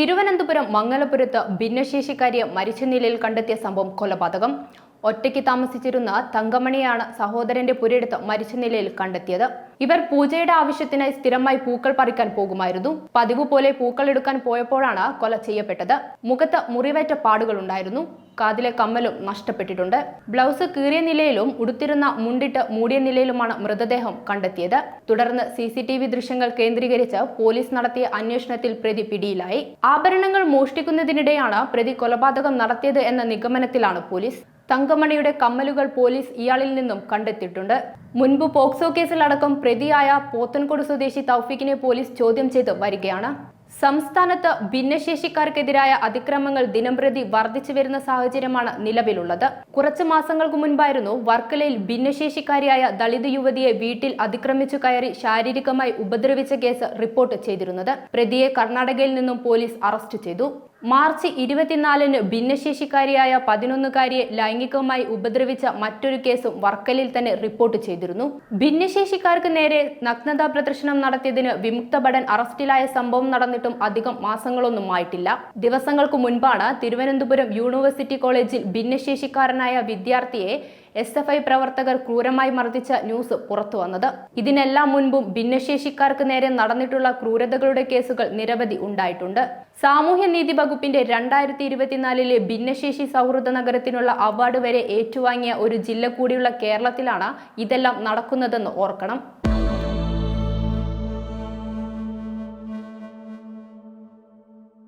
തിരുവനന്തപുരം മംഗലപുരത്ത് ഭിന്നശേഷിക്കാരിയെ മരിച്ച നിലയിൽ കണ്ടെത്തിയ സംഭവം കൊലപാതകം. ഒറ്റയ്ക്ക് താമസിച്ചിരുന്ന തങ്കമണിയാണ് സഹോദരന്റെ പുരയെടുത്ത് മരിച്ച നിലയിൽ കണ്ടെത്തിയത്. ഇവർ പൂജയുടെ ആവശ്യത്തിനായി സ്ഥിരമായി പൂക്കൾ പറിക്കാൻ പോകുമായിരുന്നു. പതിവ് പോലെ പൂക്കൾ എടുക്കാൻ പോയപ്പോഴാണ് കൊല ചെയ്യപ്പെട്ടത്. മുഖത്ത് മുറിവേറ്റ പാടുകൾ ഉണ്ടായിരുന്നു. കാതിലെ കമ്മലും നഷ്ടപ്പെട്ടിട്ടുണ്ട്. ബ്ലൗസ് കീറിയ നിലയിലും ഉടുത്തിരുന്ന മുണ്ടിട്ട് മൂടിയ നിലയിലുമാണ് മൃതദേഹം കണ്ടെത്തിയത്. തുടർന്ന് സി സി ടി വി ദൃശ്യങ്ങൾ കേന്ദ്രീകരിച്ച് പോലീസ് നടത്തിയ അന്വേഷണത്തിൽ പ്രതി പിടിയിലായി. ആഭരണങ്ങൾ മോഷ്ടിക്കുന്നതിനിടെയാണ് പ്രതി കൊലപാതകം നടത്തിയത് എന്ന നിഗമനത്തിലാണ് പോലീസ്. തങ്കമണിയുടെ കമ്മലുകൾ പോലീസ് ഇയാളിൽ നിന്നും കണ്ടെത്തിയിട്ടുണ്ട്. മുൻപ് പോക്സോ കേസിലടക്കം പ്രതിയായ പോത്തൻകോട് സ്വദേശി തൗഫീഖിനെ പോലീസ് ചോദ്യം ചെയ്ത് വരികയാണ്. സംസ്ഥാനത്ത് ഭിന്നശേഷിക്കാർക്കെതിരായ അതിക്രമങ്ങൾ ദിനംപ്രതി വർദ്ധിച്ചു വരുന്ന സാഹചര്യമാണ് നിലവിലുള്ളത്. കുറച്ചു മാസങ്ങൾക്ക് മുൻപായിരുന്നു വർക്കലയിൽ ഭിന്നശേഷിക്കാരിയായ ദളിത് യുവതിയെ വീട്ടിൽ അതിക്രമിച്ചു കയറി ശാരീരികമായി ഉപദ്രവിച്ച കേസ് റിപ്പോർട്ട് ചെയ്തിരുന്നത്. പ്രതിയെ കർണാടകയിൽ നിന്നും പോലീസ് അറസ്റ്റ് ചെയ്തു. മാർച്ച് ഇരുപത്തിനാലിന് ഭിന്നശേഷിക്കാരിയായ പതിനൊന്നുകാരിയെ ലൈംഗികമായി ഉപദ്രവിച്ച മറ്റൊരു കേസും വർക്കലിൽ തന്നെ റിപ്പോർട്ട് ചെയ്തിരുന്നു. ഭിന്നശേഷിക്കാർക്ക് നേരെ നഗ്നതാ പ്രദർശനം നടത്തിയതിന് വിമുക്ത ഭടൻ അറസ്റ്റിലായ സംഭവം നടന്നിട്ടും അധികം മാസങ്ങളൊന്നും ആയിട്ടില്ല. ദിവസങ്ങൾക്ക് മുൻപാണ് തിരുവനന്തപുരം യൂണിവേഴ്സിറ്റി കോളേജിൽ ഭിന്നശേഷിക്കാരനായ വിദ്യാർത്ഥിയെ എസ് എഫ് ഐ പ്രവർത്തകർ ക്രൂരമായി മർദ്ദിച്ച ന്യൂസ് പുറത്തു വന്നത്. ഇതിനെല്ലാം മുൻപും ഭിന്നശേഷിക്കാർക്ക് നേരെ നടന്നിട്ടുള്ള ക്രൂരതകളുടെ കേസുകൾ നിരവധി ഉണ്ടായിട്ടുണ്ട്. സാമൂഹ്യനീതി വകുപ്പിന്റെ രണ്ടായിരത്തി ഇരുപത്തിനാലിലെ ഭിന്നശേഷി സൗഹൃദ നഗരത്തിനുള്ള അവാർഡ് വരെ ഏറ്റുവാങ്ങിയ ഒരു ജില്ല കൂടിയുള്ള കേരളത്തിലാണ് ഇതെല്ലാം നടക്കുന്നതെന്ന് ഓർക്കണം.